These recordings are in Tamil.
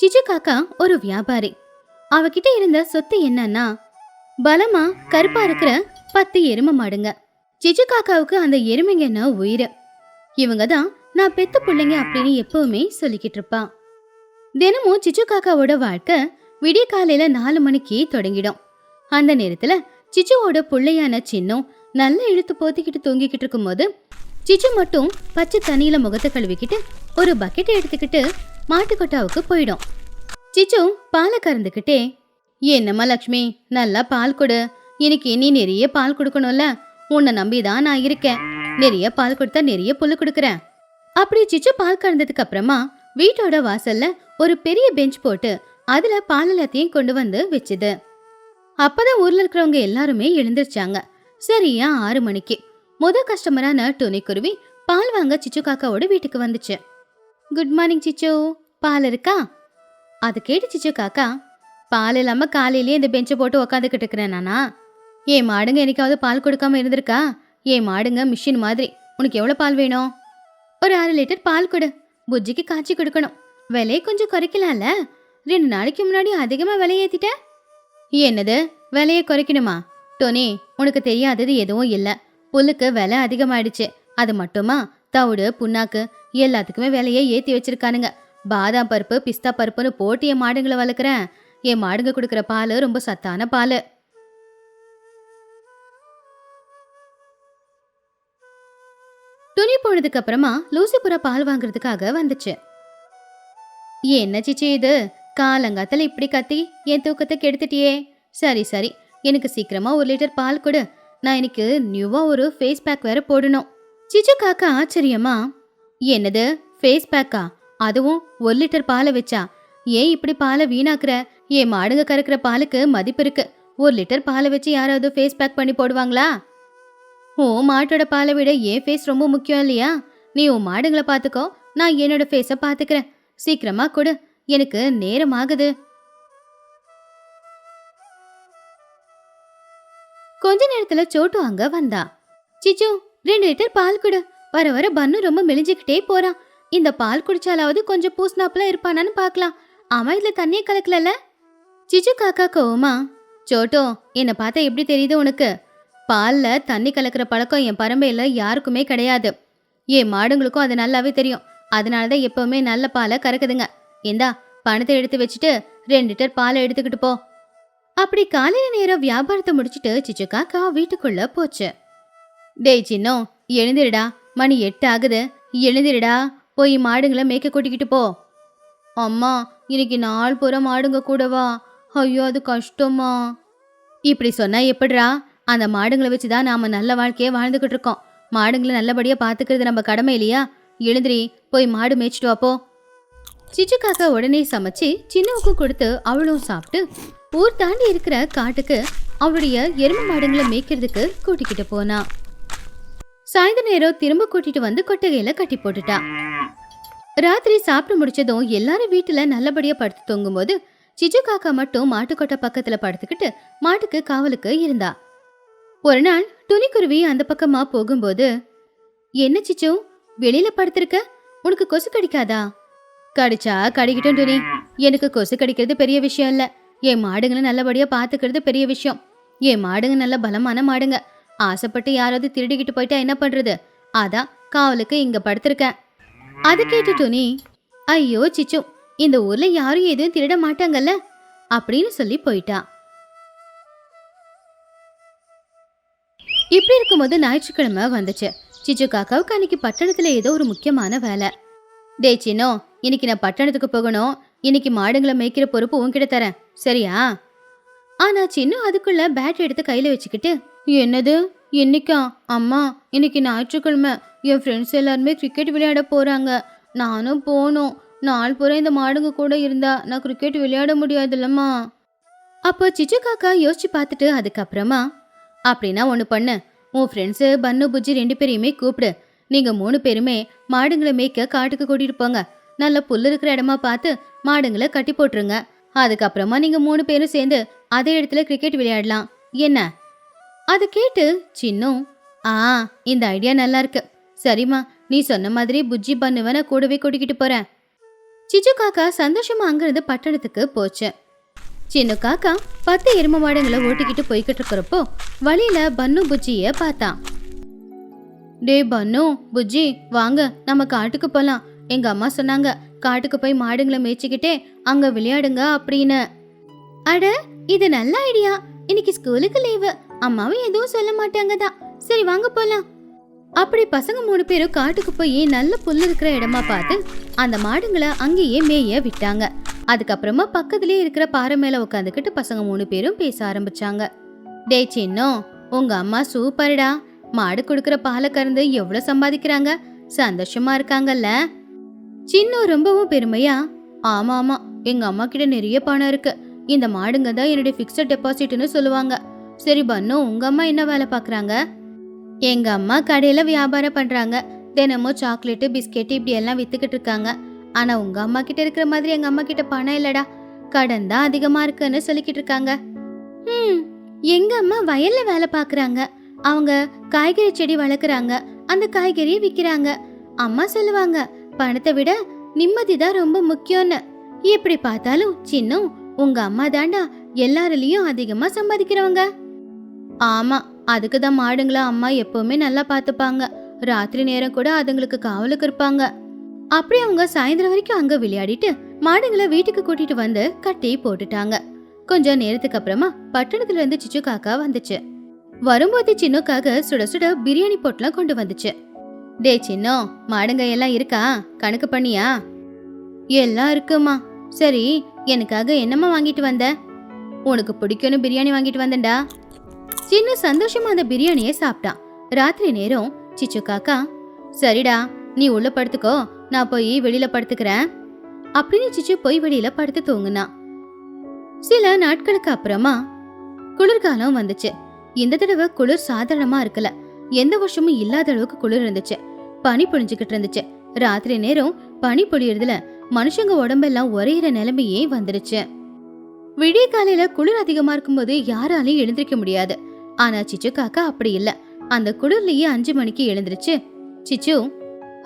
சிச்சு காக்கா ஒரு வியாபாரி. அவகிட்ட இருந்த சொத்து என்னன்னா பலமா கருப்பா இருக்கிற பத்து எருமை மாடுங்க. சிச்சு காக்காவுக்கு அந்த எருமைங்கன்னா உயிர். இவங்க தான் நான் பெத்த பிள்ளைங்க அப்படின்னு எப்பவுமே சொல்லிக்கிட்டு இருப்பான் தினமும் சிச்சு காக்காவோட வாழ்க்கை விடிய காலையில நாலு மணிக்கு தொடங்கிடும். அந்த நேரத்துல சிச்சுவோட பிள்ளையான சின்னம் நல்லா இழுத்து போத்திக்கிட்டு தூங்கிக்கிட்டு இருக்கும்போது சிச்சு மட்டும் பச்சை தண்ணியில முகத்தை கழுவிக்கிட்டு ஒரு பக்கெட்டை எடுத்துக்கிட்டு மாட்டுக்கொட்டாவுக்கு போயிடும். சிச்சு பாலை கறந்துக்கிட்டே என்னம்மா லக்ஷ்மி நல்லா பால் கொடு. எனக்கு நீ நிறைய பால் கொடுக்கணும்ல. உன்னை நம்பி தான் நான் இருக்கேன். நிறைய பால் கொடுத்தா நிறைய புல்லு கொடுக்குறேன். அப்படி சிச்சு பால் கறந்ததுக்கு அப்புறமா வீட்டோட வாசல்ல ஒரு பெரிய பெஞ்ச் போட்டு அதுல பால் எல்லாத்தையும் கொண்டு வந்து வச்சுது. அப்பதான் ஊர்ல இருக்கிறவங்க எல்லாருமே எழுந்திருச்சாங்க. சரியா ஆறு மணிக்கு. முத கஸ்டமரான துணிக்குருவி பால் வாங்க சிச்சு காக்காவோட வீட்டுக்கு வந்துச்சு. Good morning சிச்சு. பால் இருக்கா? அது கேட்டு சிச்சு காக்கா. பால் இல்லாமல் காலையிலேயே இந்த பெஞ்சை போட்டு உக்காந்துக்கிட்டு இருக்கிறேன் நானா. ஏன் மாடுங்க என்னைக்காவது பால் கொடுக்காம இருந்திருக்கா? ஏன் மாடுங்க மிஷின் மாதிரி. உனக்கு எவ்வளோ பால் வேணும்? ஒரு அரை லிட்டர் பால் கொடு. புஜ்ஜிக்கு காய்ச்சி கொடுக்கணும். விலையை கொஞ்சம் குறைக்கலாம்ல. ரெண்டு நாளைக்கு முன்னாடி அதிகமாக விலை ஏத்திட்ட? என்னது? விலையை குறைக்கணுமா? டோனி உனக்கு தெரியாதது எதுவும் இல்லை. புல்லுக்கு விலை அதிகமாயிடுச்சு. அது மட்டுமா? தவிடு புண்ணாக்கு எல்லாத்துக்குமே விலையை ஏற்றி வச்சிருக்கானுங்க. பாதாம் பருப்பு பிஸ்தா பருப்புன்னு போட்டு என் மாடுங்களை வளர்க்குறேன். என் மாடுங்க கொடுக்குற பால் ரொம்ப சத்தான பால். துணி போனதுக்கு அப்புறமா லூசிபுரா பால் வாங்குறதுக்காக வந்துச்சு. என்ன சிச்சி இது? காலங்காத்தில் இப்படி கத்தி என் தூக்கத்தை கெடுத்துட்டியே. சரி சரி. எனக்கு சீக்கிரமா ஒரு லிட்டர் பால் கொடு. நான் எனக்கு நியூவா ஒரு ஃபேஸ் பேக் வேற போடணும். சிச்சு காக்கா ஆச்சரியமா என்னது? ஃபேஸ் பேக்கா அதுவும் ஒரு லிட்டர் பாலை வச்சா? ஏன் இப்படி பாலை வீணாக்குற? என் மாடுங்க கறக்கிற பாலுக்கு மதிப்பு இருக்கு. ஒரு லிட்டர் பாலை வச்சு யாராவது ஃபேஸ் பேக் பண்ணி போடுவாங்களா? உன் மாட்டோட பாலை விட என் ஃபேஸ் ரொம்ப முக்கியம் இல்லையா? நீ உன் மாடுங்களை பார்த்துக்கோ. நான் என்னோட ஃபேஸை பார்த்துக்கிறேன். சீக்கிரமா கொடு. எனக்கு நேரம் ஆகுது. கொஞ்ச நேரத்துல சோட்டு அங்க வந்தா. சிச்சு ரெண்டு லிட்டர் பால் கொடு. வர வர பன்னு ரொம்ப மெலிஞ்சுக்கிட்டே போறான். இந்த பால் குடிச்சாலாவது கொஞ்சம் பூஸ்னாப்புல இருப்பானான்னு பார்க்கலாம். அவன் இதுல தண்ணியை கலக்கலல்ல? சிச்சு காக்கா கோவமா சோட்டோ என்னை பார்த்தா எப்படி தெரியுது உனக்கு? பால்ல தண்ணி கலக்கிற பழக்கம் என் பரம்பையில் யாருக்குமே கிடையாது. என் மாடுங்களுக்கும் அது நல்லாவே தெரியும். அதனால தான் எப்பவுமே நல்ல பாலை கறக்குதுங்க. இந்தா பணத்தை எடுத்து வச்சுட்டு ரெண்டு லிட்டர் பாலை எடுத்துக்கிட்டு போ. அப்படி காலையில நேரம் வியாபாரத்தை முடிச்சிட்டு சிச்சு காக்கா வீட்டுக்குள்ள போச்சு. டேய் சின்னோ எழுந்திருடா. மணி எட்டு ஆகுது. எழுந்திருடா. போய் மாடுங்களை மேய்க்க கூட்டிக்கிட்டு போ. அம்மா இன்னைக்கு நாள் பூரா மாடுங்க கூடவா ஐயோ அது கஷ்டமா. இப்படி சொன்னா எப்படிரா அந்த மாடுங்களை வச்சு தான் நாம நல்ல வாழ்க்கையை வாழ்ந்துக்கிட்டு இருக்கோம். மாடுங்களை நல்லபடியா பாத்துக்கிறது நம்ம கடமை இல்லையா? எழுந்திரி போய் மாடு மேய்ச்சிட்டு வாப்போ போ. உடனே சமைச்சு சின்னவுக்கும் கொடுத்து அவளும் சாப்பிட்டு ஊர் தாண்டி இருக்கிற காட்டுக்கு அவளுடைய எருமை மாடுங்களை மேய்க்கிறதுக்கு கூட்டிக்கிட்டு போனா. சாயந்தர நேரம் திரும்ப கூட்டிட்டு வந்து கொட்டகையில கட்டி போட்டுட்டா. ராத்திரி சாப்பிட்டு முடிச்சதும் எல்லாரும் வீட்டுல நல்லபடியா படுத்து தூங்கும்போது சிஜு காக்கா மட்டும் மாட்டுக்கொட்டை பக்கத்துல படுத்துக்கிட்டு மாட்டுக்கு காவலுக்கு இருந்தா. ஒரு நாள் துணிக்குருவி அந்த பக்கமா போகும்போது என்ன சிச்சு வெளியில படுத்திருக்க? உனக்கு கொசு கடிக்காதா? கடிச்சா கடிக்கட்டும் துணி. எனக்கு கொசு கடிக்கிறது பெரிய விஷயம் இல்ல. என் மாடுங்களை நல்லபடியா பாத்துக்கிறது பெரிய விஷயம். என் மாடுங்க நல்ல பலமான மாடுங்க. ஆசைப்பட்டு யாராவது திருடிக்கிட்டு போயிட்டா என்ன பண்றது? அதான் காவலுக்கு இங்க படுத்திருக்கேன் அது கேட்டு துணி ஐயோ சிச்சு இந்த ஊர்ல யாரும் எதுவும் திருட மாட்டாங்கல்ல? அப்படின்னு சொல்லி போயிட்டா. இப்படி இருக்கும்போது ஞாயிற்றுக்கிழமை வந்துச்சு. சிச்சு காக்காவுக்கு அன்னைக்கு பட்டணத்துல ஏதோ ஒரு முக்கியமான வேலை. டே சின்னோ இன்னைக்கு நான் பட்டணத்துக்கு போகணும். இன்னைக்கு மாடுங்களை மேய்க்கிற பொறுப்பு உன்கிட்ட தரேன். சரியா? ஆனா சின்ன அதுக்குள்ள பேட் எடுத்து கையில வச்சுக்கிட்டு என்னது? இன்னைக்கா? அம்மா இன்னைக்கு ஞாயிற்றுக்கிழமை. என் ஃப்ரெண்ட்ஸ் எல்லாருமே கிரிக்கெட் விளையாட போகிறாங்க நானும் போகணும் நாள் பூரா இந்த மாடுங்க கூட இருந்தா நான் கிரிக்கெட் விளையாட முடியாதுல்லம்மா. அப்போ சிச்சு காக்கா யோசிச்சு பார்த்துட்டு அதுக்கப்புறமா அப்படின்னா ஒன்று பண்ணு. உன் ஃப்ரெண்ட்ஸு பன்னு புஜ்ஜி ரெண்டு பேரையுமே கூப்பிடு. நீங்கள் மூணு பேருமே மாடுங்களை மேய்க்க காட்டுக்கு கூட்டிகிட்டு போங்க. நல்ல புல் இருக்கிற இடமா பார்த்து மாடுங்களை கட்டி போட்டுருங்க. அதுக்கப்புறமா நீங்கள் மூணு பேரும் சேர்ந்து அதே இடத்துல கிரிக்கெட் விளையாடலாம். என்ன? அதை கேட்டு சின்னும் ஆ இந்த ஐடியா நல்லா இருக்கு. சரிம்மா நீ சொன்ன மாதிரி புஜ்ஜி பண்ணுவ கூடவே கூட்டிக்கிட்டு போறேன். சிச்சு காக்கா சந்தோஷமா அங்கிருந்து பட்டணத்துக்கு போச்சு. சின்ன காக்கா பத்து எரும மாடுங்களை ஓட்டிக்கிட்டு போய்கிட்டு இருக்கிறப்போ வழியில பன்னு புஜ்ஜிய பார்த்தான். டே பன்னு புஜ்ஜி வாங்க நம்ம காட்டுக்கு போலாம். எங்க அம்மா சொன்னாங்க. காட்டுக்கு போய் மாடுங்களை மேய்ச்சிக்கிட்டே அங்க விளையாடுங்க அப்படின்னு. அட இது நல்ல ஐடியா. இன்னைக்கு ஸ்கூலுக்கு லீவு. அம்மாவும் எதுவும் சொல்ல மாட்டாங்க தான் சரி வாங்க போலாம். அப்படி பசங்க மூணு பேரும் காட்டுக்கு போய் நல்ல புல் இருக்கிற இடமா பார்த்து அந்த மாடுங்களை அங்கேயே மேய விட்டாங்க. அதுக்கப்புறமா பக்கத்துலயே இருக்கிற பாறை மேல உட்காந்துக்கிட்டு பசங்க மூணு பேரும் பேச ஆரம்பிச்சாங்க. டே சின்னோ உங்க அம்மா சூப்பர்டா. மாடு கொடுக்கற பாலை கறந்து எவ்வளவு சம்பாதிக்கிறாங்க? சந்தோஷமா இருக்காங்கல்ல? சின்னு ரொம்பவும் பெருமையா ஆமா ஆமா எங்க அம்மா கிட்ட நிறைய பணம் இருக்கு. இந்த மாடுங்க தான் என்னுடைய ஃபிக்ஸட் டெபாசிட்னு சொல்லுவாங்க. சரி பண்ணு உங்க அம்மா என்ன வேலை பார்க்குறாங்க எங்க அம்மா கடையில வியாபாரம் பண்றாங்க. தினமும் சாக்லேட்டு பிஸ்கெட்டு இப்படி எல்லாம் வித்துக்கிட்டு இருக்காங்க. ஆனா உங்க அம்மா கிட்ட இருக்கிற மாதிரி எங்க அம்மா கிட்ட பணம் இல்லடா. கடன் தான் அதிகமா இருக்குன்னு சொல்லிக்கிட்டு இருக்காங்க. ம் எங்க அம்மா வயல்ல வேலை பார்க்குறாங்க அவங்க காய்கறி செடி வளர்க்குறாங்க. அந்த காய்கறியை விற்கிறாங்க அம்மா சொல்லுவாங்க பணத்தை விட நிம்மதி தான் ரொம்ப முக்கியம்னு. எப்படி பார்த்தாலும் சின்னம் உங்க அம்மா தாண்டா எல்லாருலயும் அதிகமா சம்பாதிக்கிறவங்க. ஆமாம் அதுக்கு தான் மாடுங்களை அம்மா எப்பவுமே நல்லா பார்த்துப்பாங்க. ராத்திரி நேரம் கூட அதுங்களுக்கு காவலுக்கு இருப்பாங்க. அப்படி அவங்க சாயந்தரம் வரைக்கும் அங்கே விளையாடிட்டு மாடுங்களை வீட்டுக்கு கூட்டிட்டு வந்து கட்டி போட்டுட்டாங்க. கொஞ்ச நேரத்துக்கு அப்புறமா பட்டணத்துல இருந்து சிச்சு காக்கா வந்துச்சு. வரும்போது சின்னக்காக சுட சுட பிரியாணி பொட்டலம் கொண்டு வந்துச்சு. டே சின்னோ மாடுங்க எல்லாம் இருக்கா? கணக்கு பண்ணியா? எல்லாம் இருக்குமா. சரி எனக்காக என்னம்மா வாங்கிட்டு வந்த? உனக்கு பிடிக்கும்னு பிரியாணி வாங்கிட்டு வந்தேன்டா. சின்ன சந்தோஷமா அந்த பிரியாணியை சாப்பிட்டான். ராத்திரி நேரம் சிச்சு காக்கா சரிடா நீ உள்ள படுத்துக்கோ நான் போய் வெளியில படுத்துக்கிறேன். அப்படின்னு சிச்சு போய் வெளியில படுத்து தூங்குனான் சில நாட்களுக்கு அப்புறமா குளிர்காலம் வந்துச்சு. இந்த தடவை குளிர் சாதாரணமா இருக்கல. எந்த வருஷமும் இல்லாத அளவுக்கு குளிர் இருந்துச்சு. பனி பொழிஞ்சுக்கிட்டு இருந்துச்சு. ராத்திரி நேரம் பனி பொழியறதுல மனுஷங்க உடம்பெல்லாம் உரையிற நிலைமையே வந்துருச்சு. விடிய காலையில குளிர் அதிகமா இருக்கும்போது யாராலையும் எழுந்திருக்க முடியாது. ஆனா சிச்சு காக்கா அப்படி இல்ல. அந்த குளிர்லயே அஞ்சு மணிக்கு எழுந்துருச்சு. சிச்சு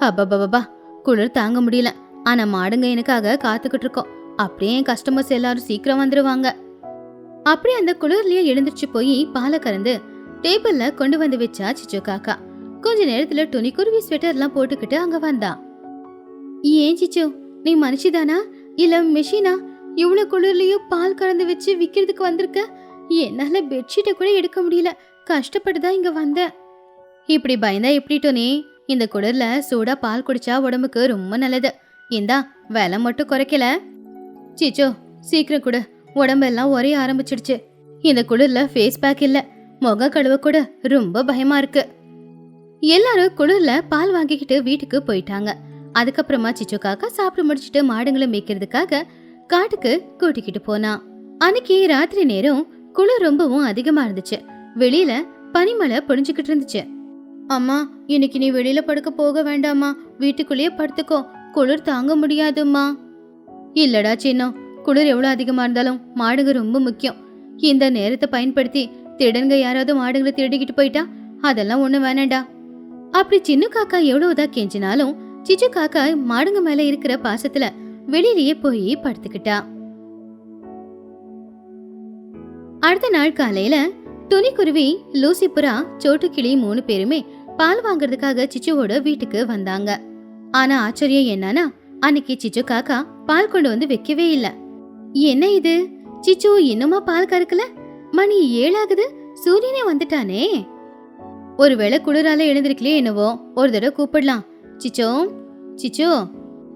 அப்பப்பா குளிர் தாங்க முடியல. ஆனா மாடுங்க எனக்காக காத்துக்கிட்டு இருக்கோம். அப்படியே என் கஸ்டமர்ஸ் எல்லாரும் சீக்கிரம் வந்துருவாங்க. அப்படியே அந்த குளிர்லயே எழுந்திருச்சு போய் பாலை கறந்து டேபிள்ல கொண்டு வந்து வச்சா சிச்சு காக்கா. கொஞ்ச நேரத்துல துணி குருவி ஸ்வெட்டர்லாம் போட்டுக்கிட்டு அங்க வந்தா. ஏன் சிச்சு நீ மனுஷிதானா இல்ல மெஷினா இவ்வளவு குளிர்லயும் பால் கறந்து வச்சு விக்கிறதுக்கு வந்திருக்க? என்னால பெட்ஷீட்டை கூட எடுக்க முடியல. கஷ்டப்பட்டு தான் இங்க வந்தேன் இப்படி பயந்தா எப்படிட்டோ நீ இந்த குளிர்ல சூடா பால் குடிச்சா உடம்புக்கு ரொம்ப நல்லது. இந்தா விலை மட்டும் குறைக்கல. சீச்சோ சீக்கிரம் கூட. உடம்பெல்லாம் ஒரே ஆரம்பிச்சிடுச்சு. இந்த குளிர்ல ஃபேஸ் பேக் இல்ல. முக கழுவ கூட ரொம்ப பயமா இருக்கு. எல்லாரும் குளிர்ல பால் வாங்கிக்கிட்டு வீட்டுக்கு போயிட்டாங்க. அதுக்கப்புறமா சிச்சு காக்கா சாப்பிட்டு முடிச்சிட்டு மாடுங்களை மேய்க்கிறதுக்காக காட்டுக்கு கூட்டிக்கிட்டு போனான் அன்னைக்கு ராத்திரி நேரம் குளிர் ரொம்பவும் அதிகமா இருந்துச்சு. வெளியில பனிமலை பொழிஞ்சுக்கிட்டு இருந்துச்சு. அம்மா இன்னைக்கு நீ வெளியில படுக்க போக வேண்டாமா வீட்டுக்குள்ளேயே படுத்துக்கோ. குளிர் தாங்க முடியாதும்மா. இல்லடா சின்னம். குளிர் எவ்வளவு அதிகமா இருந்தாலும் மாடுங்க ரொம்ப முக்கியம். இந்த நேரத்தை பயன்படுத்தி திடன்க யாராவது மாடுங்களை திருடிக்கிட்டு போயிட்டா அதெல்லாம் ஒண்ணு வேணாண்டா அப்படி சின்ன காக்கா எவ்வளவுதான் கெஞ்சினாலும் சிச்சு காக்கா மாடுங்க மேல இருக்கிற பாசத்துல வெளியிலேயே போய் படுத்துக்கிட்டா. அடுத்த நாள் காலையில துணிக்குருவி லூசிபுரா சோட்டுக்கிளி மூணு பேருமே பால் வாங்குறதுக்காக சிச்சுவோட வீட்டுக்கு வந்தாங்க. ஆனா ஆச்சரியம் என்னன்னா அன்னைக்கு சிச்சு காக்கா பால் கொண்டு வந்து வைக்கவே இல்ல. என்ன இது? சிச்சு இன்னுமா பால் கறக்கல? மணி ஏழாகுது சூரியனே வந்துட்டானே. ஒருவேளை குளிரால எழுந்திருக்கலையே என்னவோ ஒரு தடவை கூப்பிடலாம். சிச்சோ சிச்சோ.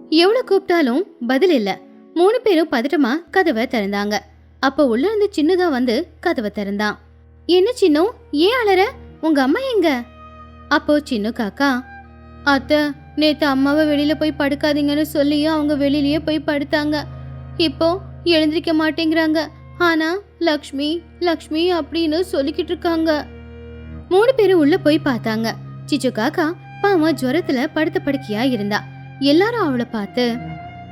எவ்வளவு கூப்பிட்டாலும் பதில் இல்ல. மூணு பேரும் பதட்டமா கதவை திறந்தாங்க. அப்போ உள்ள இருந்து சின்னதா வந்து கதவை திறந்தான். என்ன சின்னு? ஏன் அலற? உங்க அம்மா எங்க? அப்போ சின்ன காக்கா அத்தை நேத்து அம்மாவை வெளியில போய் படுக்காதீங்கன்னு சொல்லியும் அவங்க வெளியிலயே போய் படுத்தாங்க. இப்போ எழுந்திருக்க மாட்டேங்கிறாங்க. ஆனா லக்ஷ்மி லக்ஷ்மி அப்படின்னு சொல்லிக்கிட்டு இருக்காங்க. மூணு பேரும் உள்ள போய் பார்த்தாங்க. சிச்சு காக்கா பாவம் ஜுரத்துல படுத்த படுக்கையா இருந்தா. எல்லாரும் அவளை பார்த்து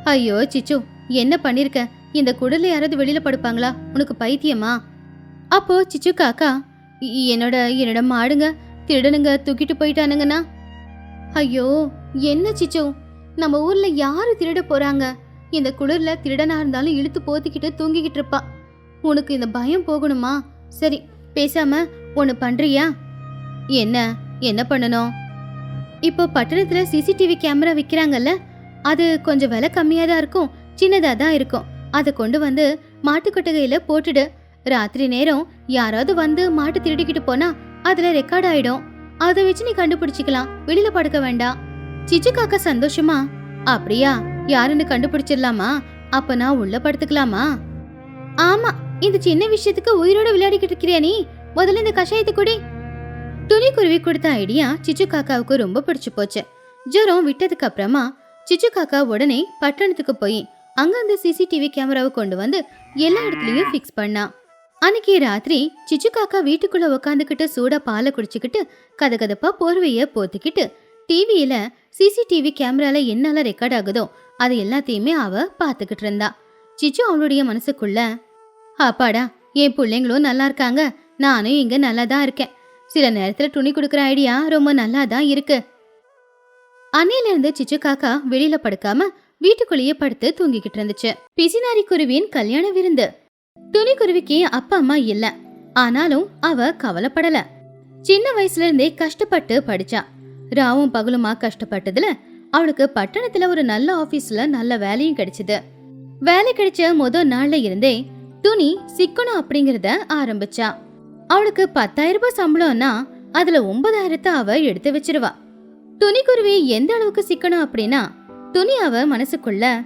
ஐயோ சிச்சு என்ன பண்ணிருக்க? இந்த குடல்ல யாராவது வெளியில படுப்பாங்களா? உனக்கு பைத்தியமா? அப்போ சிச்சு காக்கா என்னோட என்னோட மாடுங்க திருடனுங்க தூக்கிட்டு போயிட்டானுங்கண்ணா. ஐயோ என்ன சிச்சு? நம்ம ஊர்ல யாரு திருட போறாங்க? இந்த குளிர்ல திருடனா இருந்தாலும் இழுத்து போத்திக்கிட்டு தூங்கிக்கிட்டு இருப்பா. உனக்கு இந்த பயம் போகணுமா? சரி பேசாம ஒன்னு பண்றியா? என்ன? என்ன பண்ணணும்? இப்போ பட்டணத்துல சிசிடிவி கேமரா விற்கிறாங்கல்ல அது கொஞ்சம் விலை கம்மியா தான் இருக்கும் சின்னதா தான் இருக்கும். அதை கொண்டு வந்து மாட்டுக்கொட்டகையில போட்டுடு. ராத்திரி நேரம் யாராவது வந்து மாட்டு திருடிக்கிட்டு போனா அதுல ரெக்கார்ட் ஆயிடும். அதை வச்சு நீ கண்டுபிடிச்சிக்கலாம். வெளியில படுக்க வேண்டாம். சிச்சு காக்கா சந்தோஷமா? அப்படியா? யாருன்னு கண்டுபிடிச்சிடலாமா? அப்ப நான் உள்ள படுத்துக்கலாமா? ஆமா இந்த சின்ன விஷயத்துக்கு உயிரோட விளையாடிக்கிட்டு இருக்கிறியா நீ? முதல்ல இந்த கஷாயத்தை குடி. துணி குருவி கொடுத்த ஐடியா சிச்சு காக்காவுக்கு ரொம்ப பிடிச்சு போச்சு. ஜுரம் விட்டதுக்கு அப்புறமா சிச்சு காக்கா உடனே பட்டணத்துக்கு போய் அங்க அந்த சிசிடிவி கேமராவை கொண்டு வந்து எல்லா இடத்துலயும் ஃபிக்ஸ் பண்ணா. அன்னைக்கு ராத்திரி சிச்சு காக்கா வீட்டுக்குள்ள உக்காந்துக்கிட்டு சூடா பாலை குடிச்சுக்கிட்டு கதகதப்பா போர்வைய போத்திக்கிட்டு டிவியில சிசிடிவி கேமரால என்னெல்லாம் ரெக்கார்ட் ஆகுதோ அது எல்லாத்தையுமே அவ பாத்துக்கிட்டு இருந்தா. சிச்சு அவளுடைய மனசுக்குள்ள அப்பாடா என் பிள்ளைங்களும் நல்லா இருக்காங்க. நானும் இங்க நல்லா தான் இருக்கேன். சில நேரத்துல துணி கொடுக்குற ஐடியா ரொம்ப நல்லா தான் இருக்கு. அன்னையில இருந்து சிச்சு காக்கா வெளியில படுக்காம வீட்டுக்குள்ளேயே படுத்து தூங்கிக்கிட்டு இருந்துச்சு. பிசினாரி குருவியின் கல்யாண விருந்து. துணி குருவிக்கு அப்பா அம்மா இல்ல. ஆனாலும் அவ கவலைப்படல. சின்ன வயசுல இருந்தே கஷ்டப்பட்டு படிச்சா. ராவும் பகலுமா கஷ்டப்பட்டதுல அவளுக்கு பட்டணத்துல ஒரு நல்ல ஆபீஸ்ல நல்ல வேலையும் கிடைச்சது. வேலை கிடைச்ச முத நாள்ல இருந்தே துணி சிக்கணும் அப்படிங்கறத ஆரம்பிச்சா. அவளுக்கு பத்தாயிரம் ரூபாய் சம்பளம்னா அதுல ஒன்பதாயிரத்தை அவ எடுத்து வச்சிருவா. துணிக்குருவி எந்த அளவுக்கு சிக்கணும் அப்படின்னா துணி அவ மனசுக்குள்ள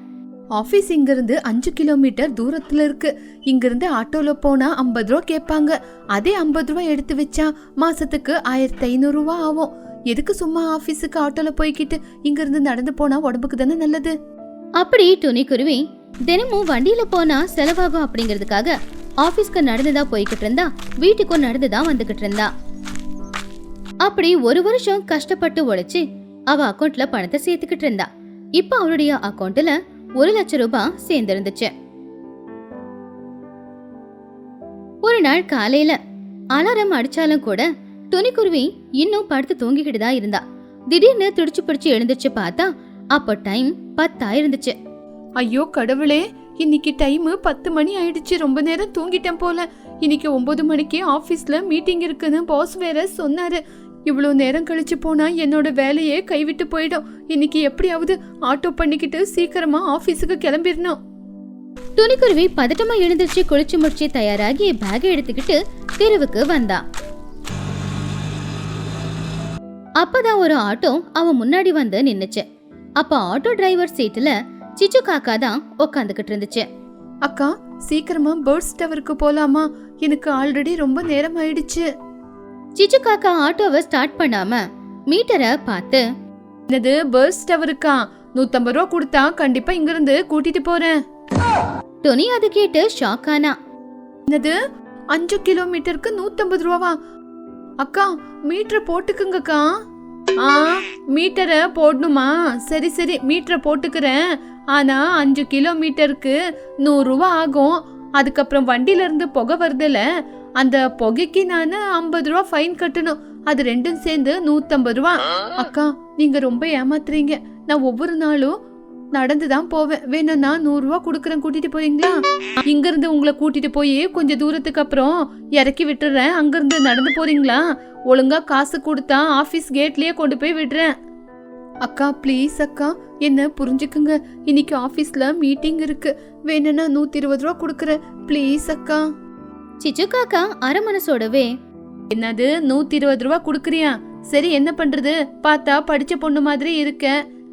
ஆபீஸ் இங்கிருந்து அஞ்சு கிலோமீட்டர் தூரத்துல இருக்கு. இங்கிருந்து ஆட்டோல போனா ஐம்பது ரூபா கேட்பாங்க. அதே ஐம்பது ரூபா எடுத்து வச்சா மாசத்துக்கு ஆயிரத்தி ஐநூறு ரூபா ஆகும். எதுக்கு சும்மா ஆபீஸுக்கு ஆட்டோல போய்கிட்டு இங்கிருந்து நடந்து போனா உடம்புக்கு தானே நல்லது? அப்படி துணிக்குருவி தினமும் வண்டியில போனா செலவாகும் அப்படிங்கிறதுக்காக ஆபீஸ்க்கு நடந்துதா போய்கிட்டு இருந்தா வீட்டுக்கும் நடந்துதான் வந்துகிட்டு இருந்தா. அப்படி ஒரு வருஷம் கஷ்டப்பட்டு உழைச்சு அவ அக்கவுண்ட்ல பணத்தை சேர்த்துக்கிட்டு இருந்தா. இப்ப அவருடைய அக்கௌண்ட்ல ஒரு லட்சம் ரூபாய் சேர்ந்திருந்துச்சு. ஒரு நாள் காலையில அலாரம் அடிச்சாலும் கூட துணிக்குருவி இன்னும் படுத்து தூங்கிக்கிட்டு தான் இருந்தா. திடீர்னு துடிச்சு பிடிச்சு எழுந்துச்சு பார்த்தா அப்போ டைம் பத்தா இருந்துச்சு ஐயோ கடவுளே இன்னைக்கு டைம் பத்து மணி ஆயிடுச்சு. ரொம்ப நேரம் தூங்கிட்டேன் போல. இன்னைக்கு ஒன்பது மணிக்கு ஆபீஸ்ல மீட்டிங் இருக்குன்னு பாஸ் வேற சொன்னாரு. இவ்வளோ நேரம் கழிச்சு போனா என்னோட வேலையே கைவிட்டு போயிடும். இன்னைக்கு எப்படியாவது ஆட்டோ பண்ணிக்கிட்டு சீக்கிரமா ஆபீஸுக்கு கிளம்பிடணும். துணிக்குருவி பதட்டமா எழுந்திருச்சு குளிச்சு முடிச்சு தயாராகி பேக் எடுத்துக்கிட்டு தெருவுக்கு வந்தா. அப்பதான் ஒரு ஆட்டோ அவன் முன்னாடி வந்து நின்னுச்சு. அப்ப ஆட்டோ டிரைவர் சீட்டுல சிச்சு காக்கா தான் உக்காந்துக்கிட்டு இருந்துச்சு. அக்கா சீக்கிரமா பேர்ட்ஸ் டவருக்கு போலாமா? எனக்கு ஆல்ரெடி ரொம்ப நேரம் ஆயிடுச்சு. சிச்சு காக்கா ஆட்டோவை ஸ்டார்ட் பண்ணாம மீட்டரை பார்த்து என்னது பேர்ட்ஸ் டவருக்கா நூத்தம்பது ரூபா கொடுத்தா கண்டிப்பா இங்கிருந்து கூட்டிட்டு போறேன். துணி அது கேட்டு ஷாக் ஆனா. என்னது அஞ்சு கிலோமீட்டருக்கு நூத்தம்பது ரூபாவா? அக்கா மீட்டரை போட்டுக்குங்கக்கா. ஆ மீட்டரை போடணுமா? சரி சரி மீட்டரை போட்டுக்கிறேன். ஆனா அஞ்சு கிலோமீட்டருக்கு நூறுரூவா ஆகும். அதுக்கப்புறம் வண்டியில இருந்து புகை வருதுல அந்த புகைக்கு நான் ஐம்பது ரூபா ஃபைன் கட்டணும். அது ரெண்டும் சேர்ந்து நூத்தம்பது ரூபா. அக்கா நீங்க ரொம்ப ஏமாத்துறீங்க. நான் ஒவ்வொரு நாளும் நடந்து தான் போவேன் வேணும்னா நூறுரூவா கொடுக்குறேன். கூட்டிட்டு போறீங்களா? இங்கேருந்து உங்களை கூட்டிட்டு போய் கொஞ்சம் தூரத்துக்கு அப்புறம் இறக்கி விட்டுறேன். அங்கிருந்து நடந்து போறீங்களா? ஒழுங்கா காசு கொடுத்தா ஆஃபீஸ் கேட்லயே கொண்டு போய் விடுறேன். அக்கா ப்ளீஸ் அக்கா என்ன புரிஞ்சுக்குங்க. இன்னைக்கு ஆஃபீஸில் மீட்டிங் இருக்கு. வேணும்னா நூற்றி இருபது ரூபா கொடுக்குறேன். ப்ளீஸ் அக்கா. சிச்சு காக்கா அரை மனசோடவே என்னது நூத்தி இருபது ரூபா கொடுக்குறியா? சரி என்ன பண்றது? பார்த்தா படிச்ச பொண்ணு மாதிரி இருக்க.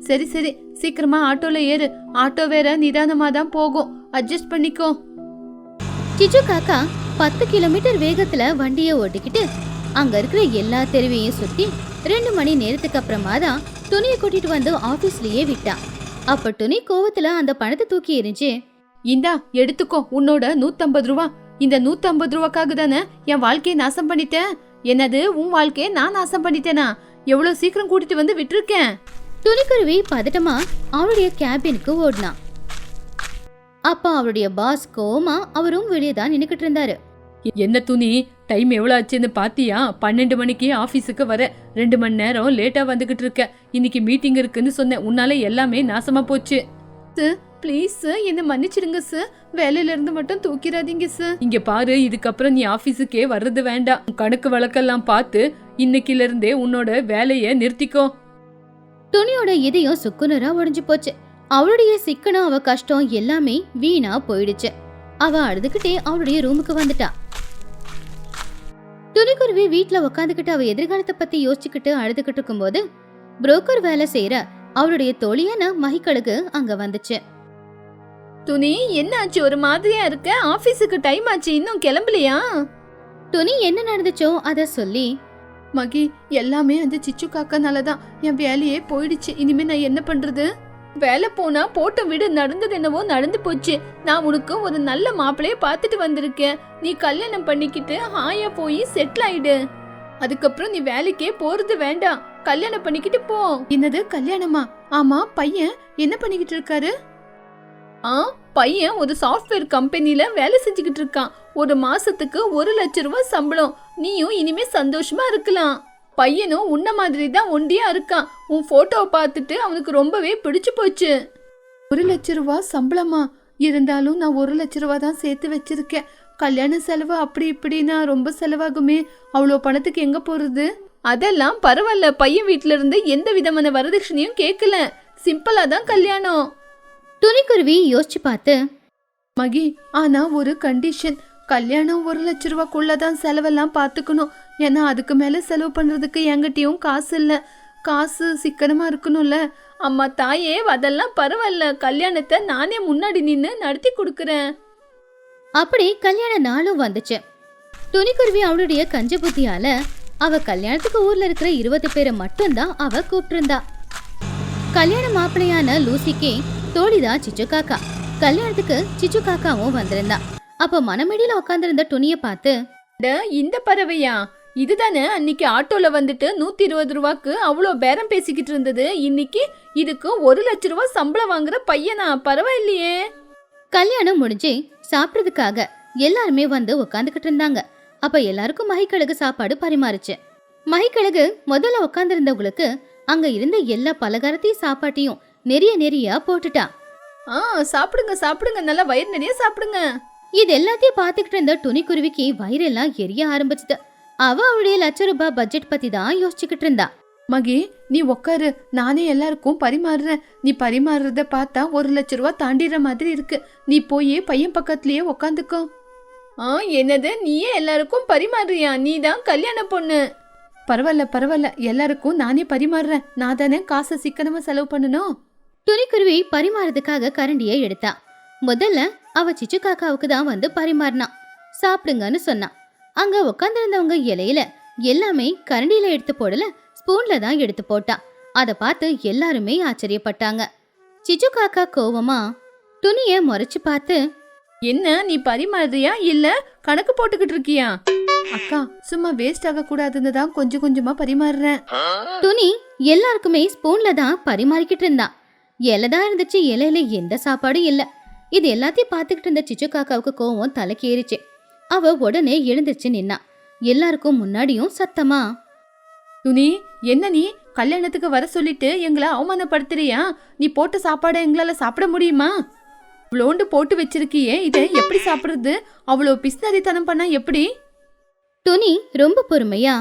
சரி சரி சீக்கிரமா ஆட்டோல ஏறு. ஆட்டோ வேற நிதானமா தான் போகும். அட்ஜஸ்ட் பண்ணிக்கோ. சிச்சு காக்கா பத்து கிலோமீட்டர் வேகத்துல வண்டியை ஓட்டிக்கிட்டு அங்க இருக்கிற எல்லா தெருவையும் சுத்தி ரெண்டு மணி நேரத்துக்கு அப்புறமா தான் துணியை கூட்டிட்டு வந்து ஆபீஸ்லயே விட்டா. அப்ப துணி கோவத்துல அந்த பணத்தை தூக்கி எறிஞ்சு இந்தா எடுத்துக்கோ. உன்னோட நூத்தம்பது ரூபா. இந்த நூத்தம்பது ரூபாக்காக தானே என் வாழ்க்கையை நாசம் பண்ணிட்டேன்? என்னது உன் வாழ்க்கையை நான் நாசம் பண்ணிட்டேனா? எவ்வளவு சீக்கிரம் கூட்டிட்டு வந்து விட்டுருக்கேன்? துணிக்குருவி பதட்டமா அவளுடைய கேபினுக்கு ஓடினான் அப்ப அவளுடைய பாஸ் கோமா அவரும் வெளியே தான் நின்னுக்கிட்டு இருந்தாரு. என்ன துணி? டைம் எவ்வளோ ஆச்சுன்னு பாத்தியா? பன்னெண்டு மணிக்கு ஆஃபீஸுக்கு வர. ரெண்டு மணி நேரம் லேட்டா வந்துகிட்டு இருக்க. இன்னைக்கு மீட்டிங் இருக்குன்னு சொன்னேன். உன்னால எல்லாமே நாசமா போச்சு. ப்ளீஸ் சார் என்ன மன்னிச்சிடுங்க சார் வேலையில இருந்து மட்டும் தூக்கிடாதீங்க சார் இங்க பாரு இதுக்கப்புறம் நீ ஆபீஸுக்கே வர்றது வேண்டாம். கணக்கு வழக்கெல்லாம் பார்த்து இன்னைக்குல இருந்தே உன்னோட வேலைய நிறுத்திக்கோ. துணியோட இதயம் சுக்குநூறா உடைஞ்சு போச்சு. அவளுடைய சிக்கனம் அவ கஷ்டம் எல்லாமே வீணா போயிடுச்சு. அவ அழுதுகிட்டே அவளுடைய ரூமுக்கு வந்துட்டா. துணிக்குருவி வீட்ல உக்காந்துக்கிட்டு அவ எதிர்காலத்தை பத்தி யோசிச்சுக்கிட்டு அழுதுகிட்டு இருக்கும்போது புரோக்கர் வேலை செய்யற அவளுடைய தோழியான மகிக்கழுகு அங்க வந்துச்சு. துணி என்ன ஆச்சு ஒரு மாதிரியா இருக்க? ஆபீஸுக்கு டைம் ஆச்சு. இன்னும் கிளம்பலையா? துணி என்ன நடந்துச்சோ அத சொல்லி. மகி எல்லாமே அந்த சிச்சு காக்கனால தான். என் வேலையே போயிடுச்சு. இனிமே நான் என்ன பண்றது? வேலை போனா போட்ட விடு நடந்தது என்னவோ நடந்து போச்சு. நான் உனக்கு ஒரு நல்ல மாப்பிளைய பார்த்துட்டு வந்திருக்கேன். நீ கல்யாணம் பண்ணிக்கிட்டு ஹாயா போய் செட்டில் ஆயிடு. அதுக்கப்புறம் நீ வேலைக்கே போறது வேண்டாம். கல்யாணம் பண்ணிக்கிட்டு போ. என்னது கல்யாணமா? ஆமா பையன் என்ன பண்ணிக்கிட்டு இருக்காரு? ஆ பையன் ஒரு சாஃப்ட்வேர் கம்பெனில வேலை செஞ்சுக்கிட்டு இருக்கான். ஒரு மாசத்துக்கு ஒரு லட்ச ரூபாய் சம்பளம். நீயும் இனிமே சந்தோஷமா இருக்கலாம். பையனும் உன்ன மாதிரி தான் ஒண்டியா இருக்கான். உன் போட்டோவை பார்த்துட்டு அவனுக்கு ரொம்பவே பிடிச்சு போச்சு. ஒரு லட்ச ரூபா சம்பளமா? இருந்தாலும் நான் ஒரு லட்ச ரூபா தான் சேர்த்து வச்சிருக்கேன். கல்யாண செலவு அப்படி இப்படின்னா ரொம்ப செலவாகுமே. அவ்வளோ பணத்துக்கு எங்க போறது? அதெல்லாம் பரவாயில்ல. பையன் வீட்ல இருந்து எந்த விதமான வரதட்சணையும் கேட்கல சிம்பிளா தான் கல்யாணம். துணிக்குருவி யோசிச்சு பார்த்து மகி ஆனா ஒரு கண்டிஷன் கல்யாணம் ஒரு லட்ச ரூபாக்குள்ள தான் செலவெல்லாம் பார்த்துக்கணும். ஏன்னா அதுக்கு மேல செலவு பண்றதுக்கு என்கிட்டயும் காசு இல்ல. காசு சிக்கனமா இருக்கணும்ல. அம்மா தாயே அதெல்லாம் பரவாயில்ல. கல்யாணத்தை நானே முன்னாடி நின்னு நடத்தி கொடுக்கறேன். அப்படி கல்யாண நாளும் வந்துச்சு. துணிக்குருவி அவளுடைய கஞ்ச புத்தியால அவ கல்யாணத்துக்கு ஊர்ல இருக்கிற இருபது பேரை மட்டும்தான் அவ கூப்பிட்டிருந்தா. கல்யாண மாப்பிள்ளையான லூசிக்கு தோழிதான் சிச்சு காக்கா. கல்யாணத்துக்கு சிச்சு காக்காவும் வந்திருந்தா. அப்ப மனமெடியில உட்காந்துருந்த துணிய பார்த்து இந்த பறவையா? இதுதானே அன்னைக்கு ஆட்டோல வந்துட்டு நூத்தி இருபது ரூபாக்கு அவ்வளோ பேரம் பேசிக்கிட்டு இருந்தது. இன்னைக்கு இதுக்கு ஒரு லட்ச ரூபா சம்பளம் வாங்குற பையனா? பரவாயில்லையே. கல்யாணம் முடிஞ்சு சாப்பிட்றதுக்காக எல்லாருமே வந்து உட்காந்துக்கிட்டு இருந்தாங்க. அப்ப எல்லாருக்கும் மகிக்கழகு சாப்பாடு பரிமாறுச்சு. மகிக்கழகு முதல்ல உட்காந்துருந்தவங்களுக்கு அங்க இருந்த எல்லா பலகாரத்தையும் சாப்பாட்டையும் நெறிய நெறியா போட்டுட்டா. ஆ சாப்பிடுங்க சாப்பிடுங்க. நல்லா வயிறு நிறைய சாப்பிடுங்க. இது எல்லாத்தையும் பார்த்துக்கிட்டு இருந்த துணிக்குருவிக்கு வயிறெல்லாம் எரிய ஆரம்பிச்சுது. அவ அவளுடைய லட்ச ரூபாய் பட்ஜெட் பத்தி தான் யோசிச்சுக்கிட்டு இருந்தா. மகி நீ உக்காரு. நானே எல்லாருக்கும் பரிமாறுறேன். நீ பரிமாறுறத பார்த்தா ஒரு லட்ச ரூபா தாண்டிடுற மாதிரி இருக்கு. நீ போய் பையன் பக்கத்துலயே உக்காந்துக்கோ. ஆ என்னது? நீயே எல்லாருக்கும் பரிமாறுறியா? நீ தான் கல்யாண பொண்ணு. பரவாயில்ல பரவாயில்ல. எல்லாருக்கும் நானே பரிமாறுறேன். நான் தானே காசை சிக்கனமா செலவு பண்ணணும்? துணிக்குருவி பரிமாறதுக்காக கரண்டியை எடுத்தா. முதல்ல அவ சிச்சு காக்காவுக்கு தான் வந்து பரிமாறினா. சாப்பிடுங்கன்னு சொன்னா. அங்க உட்காந்துருந்தவங்க இலையில எல்லாமே கரண்டியில எடுத்து போடல ஸ்பூன்ல தான் எடுத்து போட்டா. அத பார்த்து எல்லாருமே ஆச்சரியப்பட்டாங்க. சிச்சு காக்கா கோவமா துணிய முறைச்சு பார்த்து என்ன நீ பரிமாறுறியா? இல்ல கணக்கு போட்டுக்கிட்டு இருக்கியா? அக்கா சும்மா வேஸ்ட் ஆக கூடாதுன்னு தான் கொஞ்சம் கொஞ்சமா பரிமாறுறேன். துணி எல்லாருக்குமே ஸ்பூன்ல தான் பரிமாறிக்கிட்டு இருந்தா. இலை தான் இருந்துச்சு இலையில எந்த சாப்பாடும் இல்ல. இது எல்லாத்தையும் பார்த்துக்கிட்டு இருந்த சிச்சு காக்காவுக்கு கோவம் தலைக்கு ஏறிச்சு. அவ உடனே எழுந்திருச்சு நின்னா. எல்லாருக்கும் முன்னாடியும் சத்தமா துணி என்ன நீ? கல்யாணத்துக்கு வர சொல்லிட்டு எங்களை அவமானப்படுத்துறியா? நீ போட்ட சாப்பாடை எங்களால சாப்பிட முடியுமா? இவ்வளோண்டு போட்டு வச்சிருக்கியே இதை எப்படி சாப்பிடுறது? அவ்வளோ பிஸ்னரித்தனம் பண்ணா எப்படி? துணி ரொம்ப பொறுமையா?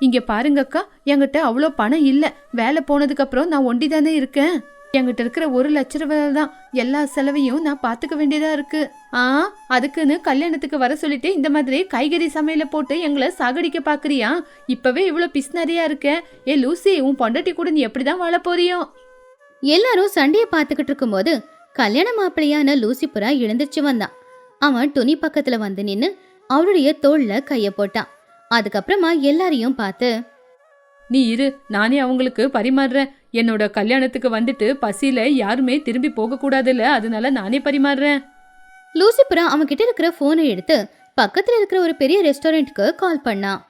இங்க பாருங்கக்கா என்கிட்ட அவ்வளோ பணம் இல்ல. வேலை போனதுக்கு அப்புறம் நான் ஒண்டி தானே இருக்கேன். என்கிட்ட இருக்கிற ஒரு லட்ச ரூபாய் தான் எல்லா செலவையும் நான் பார்த்துக்க வேண்டியதா இருக்கு. ஆ அதுக்குன்னு கல்யாணத்துக்கு வர சொல்லிட்டு இந்த மாதிரி காய்கறி சமையல போட்டு எங்களை சாகடிக்க பாக்குறியா? இப்பவே இவ்வளோ பிஸ்னரியா இருக்க. ஏ லூசி உன் பொண்டாட்டி கூட நீ எப்படிதான் வாழ போறியோ? எல்லாரும் சண்டையை பார்த்துக்கிட்டு இருக்கும்போது கல்யாண மாப்பிள்ளையான லூசிபுரா எழுந்திருச்சு வந்தான் அவன் துணி பக்கத்துல வந்து நின்னு அவளுடைய தோள்ல கைய போட்டான். அதுக்கப்புறமா எல்லாரையும் பார்த்து நீ இரு நானே அவங்களுக்கு பரிமாறுறேன். என்னோட கல்யாணத்துக்கு வந்துட்டு பசியில யாருமே திரும்பி போக கூடாதுல்ல அதனால நானே பரிமாறுறேன். லூசிபுரா அவன் கிட்ட இருக்கிற போனை எடுத்து பக்கத்துல இருக்கிற ஒரு பெரிய ரெஸ்டாரண்ட்க்கு கால் பண்ணான்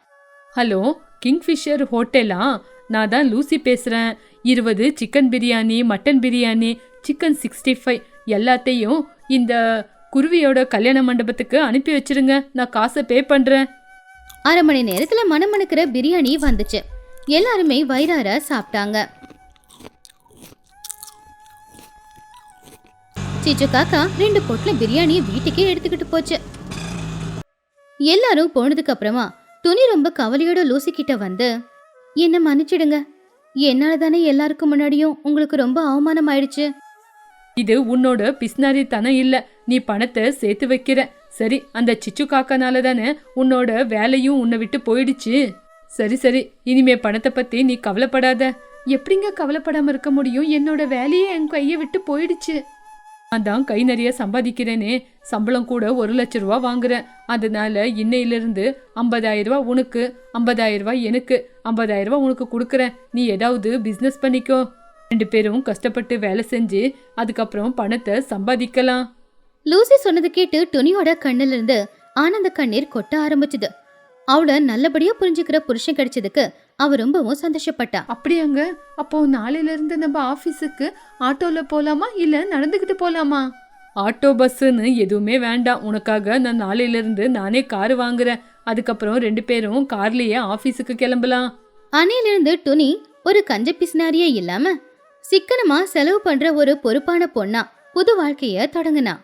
ஹலோ கிங்ஃபிஷர் ஹோட்டலா? நான் தான் லூசி பேசுறேன். இருபது chicken biryani mutton biryani chicken sixty five எல்லாத்தையும் இந்த குருவியோட கல்யாண மண்டபத்துக்கு அனுப்பி வச்சிருங்க. நான் காசை பே பண்றேன். அரை மணி நேரத்துல மணமணுக்கிற பிரியாணி வந்துச்சு. எல்லாருமே வயிறார சாப்பிட்டாங்க. சீச்சு காக்கா ரெண்டு பொட்டில் பிரியாணியை வீட்டுக்கே எடுத்துக்கிட்டு போச்சு. எல்லாரும் போனதுக்கு அப்புறமா துணி ரொம்ப கவலையோட லூசிக்கிட்ட வந்து என்ன மன்னிச்சிடுங்க. என்னால தானே எல்லாருக்கும் முன்னாடியும் உங்களுக்கு ரொம்ப அவமானம் ஆயிடுச்சு இது உன்னோட பிஸ்னாரித்தனம் இல்ல. நீ பணத்தை சேர்த்து வைக்கிற. சரி அந்த சிச்சு காக்கனால தானே உன்னோட வேலையும் உன்னை விட்டு போயிடுச்சு. சரி சரி இனிமே பணத்தை பத்தி நீ கவலைப்படாத. எப்படிங்க கவலைப்படாம இருக்க முடியும்? என்னோட வேலையே என் கையை விட்டு போயிடுச்சு. நான் தான் கை நிறைய சம்பாதிக்கிறேனே. சம்பளம் கூட ஒரு லட்ச ரூபா வாங்குறேன். அதனால இன்னையிலிருந்து ஐம்பதாயிரம் ரூபா உனக்கு ஐம்பதாயிரம் ரூபா எனக்கு ஐம்பதாயிரம் ரூபா உனக்கு கொடுக்குறேன். நீ ஏதாவது பிஸ்னஸ் பண்ணிக்கோ. ரெண்டு பேரும் கஷ்டப்பட்டு வேலை செஞ்சு அதுக்கப்புறம் பணத்தை சம்பாதிக்கலாம். லூசி சொன்னது கேட்டு துணியோட கண்ணுல இருந்து ஆனந்த கண்ணீர் கொட்ட ஆரம்பிச்சுது. அவள நல்லபடியா புரிஞ்சுக்கிற புருஷன் கிடைச்சதுக்கு அவ ரொம்பவும் சந்தோஷப்பட்டா. அப்படியாங்க அப்போ நாளையில இருந்து நம்ம ஆபீஸுக்கு ஆட்டோல போலாமா இல்ல நடந்துகிட்டு போலாமா? ஆட்டோ பஸ்ஸுன்னு எதுவுமே வேண்டாம். உனக்காக நான் நாளையிலிருந்து நானே கார் வாங்குறேன். அதுக்கப்புறம் ரெண்டு பேரும் கார்லயே ஆஃபீஸுக்கு கிளம்பலாம். அணையிலிருந்து துணி ஒரு கஞ்ச பிசினாரியே இல்லாம சிக்கனமா செலவு பண்ற ஒரு பொறுப்பான பொண்ணா புது வாழ்க்கைய தொடங்குனா.